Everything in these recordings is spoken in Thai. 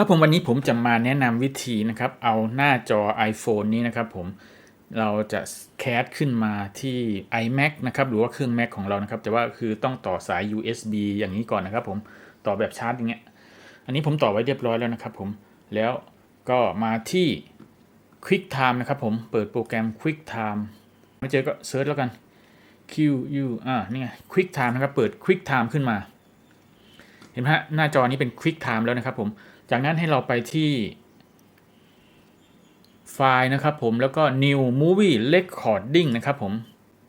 ครับผมวันนี้ผมจะมาแนะนำวิธีนะครับ เอาหน้าจอ iPhone นี้นะครับผมเราจะแคสขึ้นมาที่ iMac นะครับหรือว่าเครื่อง Mac ของเรานะครับ แต่ว่าคือต้องต่อสาย USB อย่างนี้ก่อนนะครับ ผมต่อแบบชาร์จอย่างเงี้ยอันนี้ผมต่อไว้เรียบร้อยแล้วนะครับ ผมแล้วก็มาที่ QuickTime นะครับผมเปิดโปรแกรม QuickTime ไม่เจอก็เซิร์ชแล้วกัน Q U อ่านี่ไง QuickTime นะครับเปิด QuickTime ขึ้นมา ห็นไหมฮะหน้าจอนี้เป็น QuickTime แล้วนะครับผมจากนั้นให้เราไปที่ไฟล์นะครับผมแล้วก็ New Movie Recording นะครับผม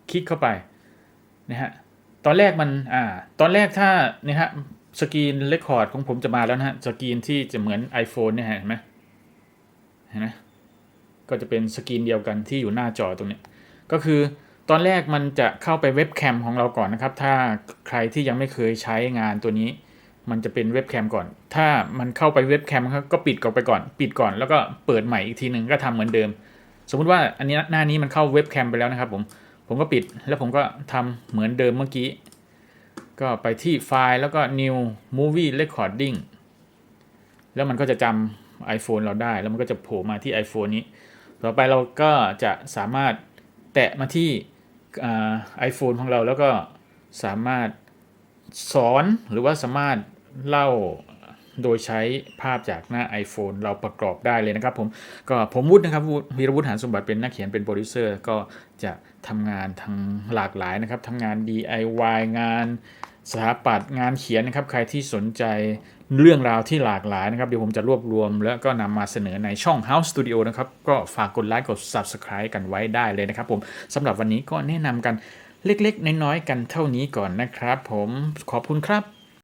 คลิกเข้าไปนะฮะตอนแรกมันอ่าตอนแรกถ้านะฮะสกรีนเรคคอร์ดของผมจะมาแล้วนะฮะสกรีนที่จะเหมือน iPhone เนี่ยฮะเห็นไหมเห็นไหมก็จะเป็นสกรีนเดียวกันที่อยู่หน้าจอตรงนี้ก็คือตอนแรกมันจะเข้าไปเว็บแคมของเราก่อนนะครับ ถ้าใครที่ยังไม่เคยใช้งานตัวนี้ มันจะเป็นเว็บแคมก่อน ถ้ามันเข้าไปเว็บแคมครับก็ปิดก่อนไปก่อน ปิดก่อนแล้วก็เปิดใหม่อีกทีหนึ่งก็ทำเหมือนเดิม สมมุติว่าอันนี้หน้านี้มันเข้าเว็บแคมไปแล้วนะครับผมผมก็ปิดแล้วผมก็ทำเหมือนเดิมเมื่อกี้ ก็ไปที่ไฟล์แล้วก็ new movie recording แล้วมันก็จะจำ iPhone เราได้ แล้วมันก็จะโผล่มาที่ iPhone นี้ ต่อไปเราก็จะสามารถแตะมาที่ไอโฟนของเราแล้วก็สามารถสอนหรือว่าสามารถ เล่าโดยใช้ภาพจากหน้า iPhone เราประกอบได้เลยนะครับผมก็ผมวุฒินะครับวุฒิวีรวุฒิหานสมบัติเป็นนักเขียนเป็นโปรดิวเซอร์ก็จะทำงานทางหลากหลายนะครับทั้งงาน DIY งานสถาปัตย์งานเขียนนะครับ ใครที่สนใจเรื่องราวที่หลากหลายนะครับ เดี๋ยวผมจะรวบรวม แล้วก็นำมาเสนอในช่อง House Studio นะครับ ก็ฝากกดไลค์กด Subscribe กันไว้ได้เลยนะครับผมสำหรับวันนี้ก็แนะนำกันเล็กๆ น้อยๆ กันเท่านี้ก่อนนะครับผมขอบคุณครับ